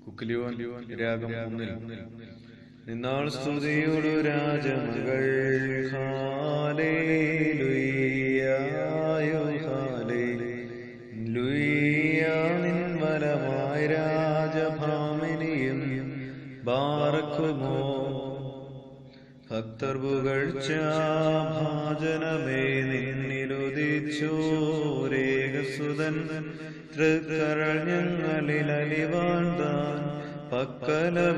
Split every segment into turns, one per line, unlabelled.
ബുക്കിലിയോൻ രാഗം ഒന്നിൽ നിന്നാൾ സ്തുതിയോടു രാജമകൾ ഹാലേലുയ്യായോ ഹാലേലുയ്യാ നിൻ വലമായ രാജഭാമിനിയും ബാറക്കുമോ ഭക്തർ പുകഴ്ച ഭാജനമേ നിന്നിലുദിച്ചോരേകസുതൻ തൃക്കരൾ ഞങ്ങളിൽ അലിവാണ്ടാൻ പക്കലപേക്ഷയണീണം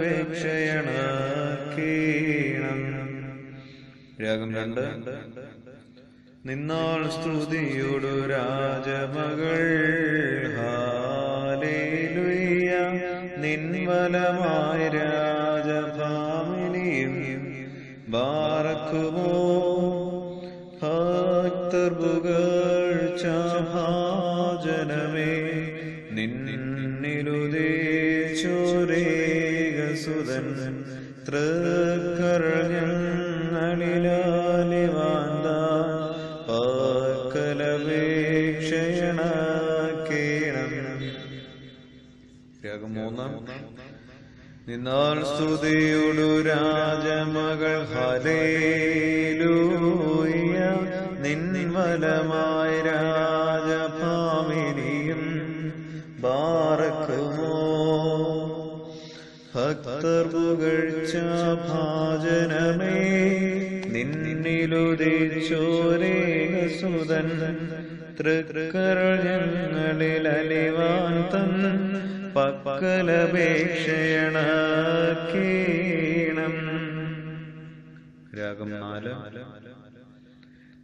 രാഗം രണ്ട്. നിന്നാൾ സ്തുതിയോടു രാജമകൾ. ഹാലേലുയ്യ. നിൻവലമായ രാജഭാമിനിയും ബാറക്കുമോ? ഭക്തർ പുകഴ്ച ഭാജനമേ നിന്നിലുദേശോരേകസുതൻ രാഗം മൂന്നാം. നിന്നാൽ സ്തുതിയുടു രാജമകൾ നിൻവലമായ രാജഭാമിനിയും ഭക്തർ പുകഴ്ച ഭാജനമേ നിന്നിലുദിച്ചോരേകസുതൻ രാഗം നാല്.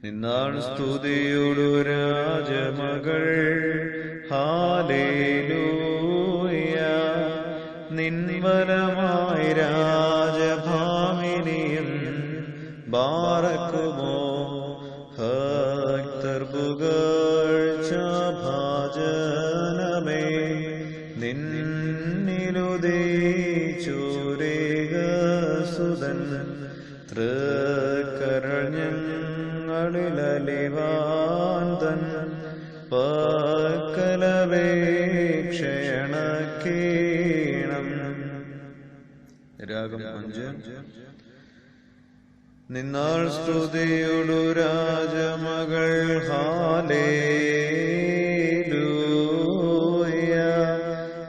നിന്നാൾ സ്തുതിയോടു രാജമകൾ. ഹാലേലൂയ. നിൻവലമായ രാജഭാമിനിയും ബാറക്കുമോ? ഭക്തർ പുകഴ്ച ഭാജനമേ നിന്നിലുദീച്ചൂരേകസുതൻ തൃക്കരഞ്ഞങ്ങളിലലിവാന്തൻ പക്കലപേക്ഷയണക്കീണം രാഗം അഞ്ച്. നിന്നാൾ ശ്രുതിയുടു രാജമകൾ. ഹാലേലൂയ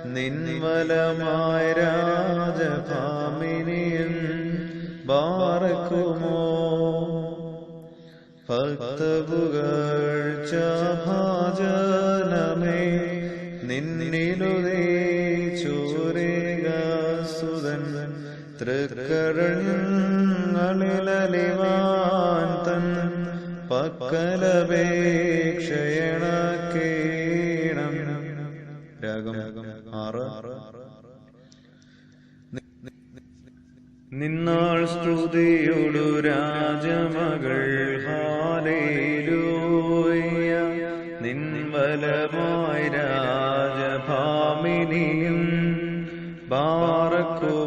നിൻവലമായ രാജഭാമിനിയും ബാറക്കുമോ? ഭക്തപുകൾ ചാജനമേ നിന്നിലുദേ തൃക്കരങ്ങളിലലിവാൻ തൻ പക്കലപേക്ഷയണക്കേണം രാഗം ആറ് നിന്നാൾ സ്തുതിയുടു രാജമകൾ ഹാലേലൂയ നിൻവലമായ രാജഭാമിനിയും ബാറക്കുമോ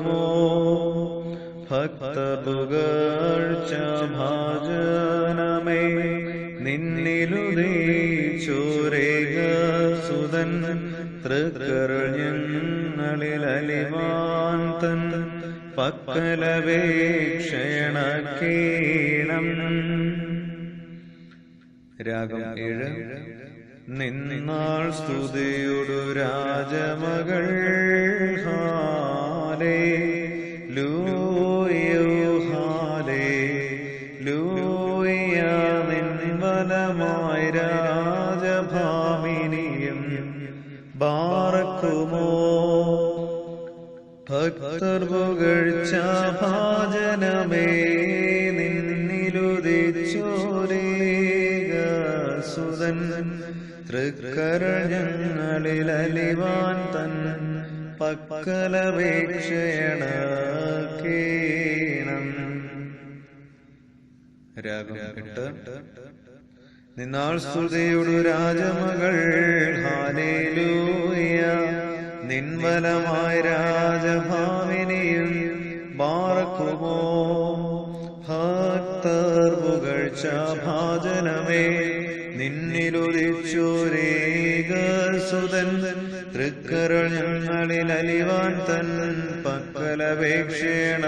ഭക്തപുകഴ്ച ഭാജനമേ നിന്നിലുദീച്ചോരേകസുതൻ തൃക്കരഞ്ഞങ്ങളിൽ അലിവാൻ തൻ കീണം രാഗം ഏഴ്. നിന്നാൾ സ്തുതിയോടു രാജമകൾ ഹാലേ. രാജഭാമിനിയും ബാറക്കുമോ? ഭക്തർ പുകഴ്ച ഭാജനമേ നിന്നിലുദിച്ചോരേകസുതൻ തൃക്കരഞ്ഞങ്ങളിൽ അലിവാൻ തൻ പക്കലപേക്ഷയണീണം രാഗം എട്ട് നിന്നാൾ സ്തുതിയുടെ രാജമകൾ. ഹാലേലൂയ. നിൻവലമായ രാജഭാവിനിയും ബാറക്കുമോ. ഭക്തർ പുകഴ്ച ഭാജനമേ നിന്നിലുദിച്ചോരേകസുതൻ തൃക്കരൾ ഞങ്ങളിൽ അലിവാൻ തൻ പക്കലപേക്ഷേണ